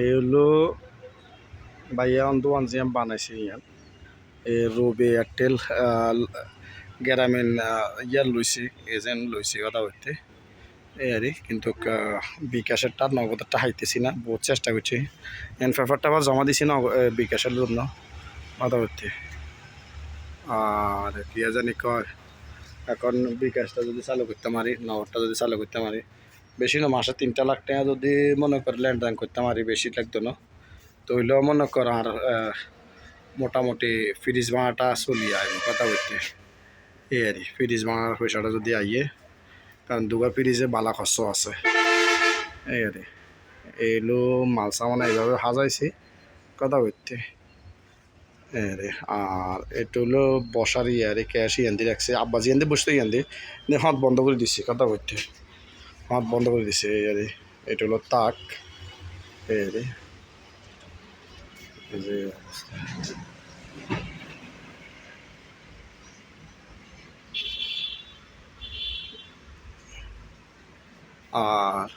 এই হলো ভাইয়া দোয়ান যে আমি বানাইছি ইয়ান। এই রবি এয়ারটেল গ্রামীণ ইয়ার লইছি, এজেন্ট লইছি কথা বলতে এই আর কিন্তু বিকাশেরটা নগদেরটা হাইতেছি না, বহুত চেষ্টা করছি। এন পেপারটা আবার জমা দিছি না বিকাশের জন্য কথা বলতে আর কি জানি কয়, এখন বিকাশটা যদি চালু করতে পারি, নগদটা যদি চালু করতে পারি বেশি না, মাসে তিনটা লাখ টাকা যদি মনে করি লেনদেন করতে পারি বেশি লাগতো না তো হইলেও মনে কর আর মোটামুটি ফ্রিজ ভাড়াটা চলি আইব কথা বলতে এই আর ফ্রিজ ভাড়ার পয়সাটা যদি আইয়ে, কারণ দুগা ফ্রিজে বালা খরচ আছে এই আর। এইলো মাল সামান এইভাবে সাজাইছি, কথা বলতে আর। আর এটা হলো বসার ইয়ে আর ক্যাশ ইয়ান্দি রাখছে আব্বাজি ইয়ান্দি বসতে ইয়ান্দি হাত বন্ধ করে দিচ্ছি কথা বলতে হাত বন্ধ করে দিছে, এই আর এটা হলো তাক, এই আর যে আর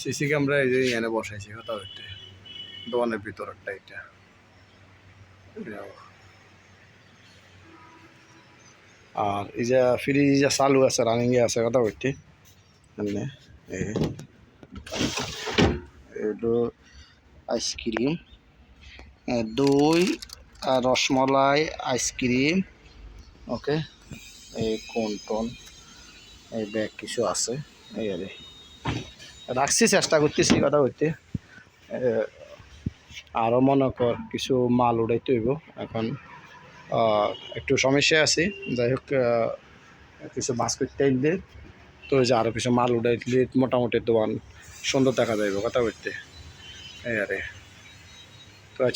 সিসি ক্যামেরা এই যে এনে বসাইছি কথা হইতে দোকানের ভিতরটা এটা। আর এই যে ফ্রিজ চালু আছে রানিং আছে কথা হইতে এমনি এই এলো আইসক্রিম দই, আর রসমলাই, আইসক্রিম, ওকে এই কোন টোন এই ব্যাগ কিছু আছে, এই আর। রাখছি, চেষ্টা করতেছি কথা করতে আরও মনে কর, কিছু মাল উড়াইতে হইব, এখন একটু সমস্যা আছে। যাই হোক কিছু মাছ করতে তো ওই যে আরও কিছু মাল উঠাই মোটামুটি দোকান সুন্দর দেখা যাইব কথা বলতে। এই আরে।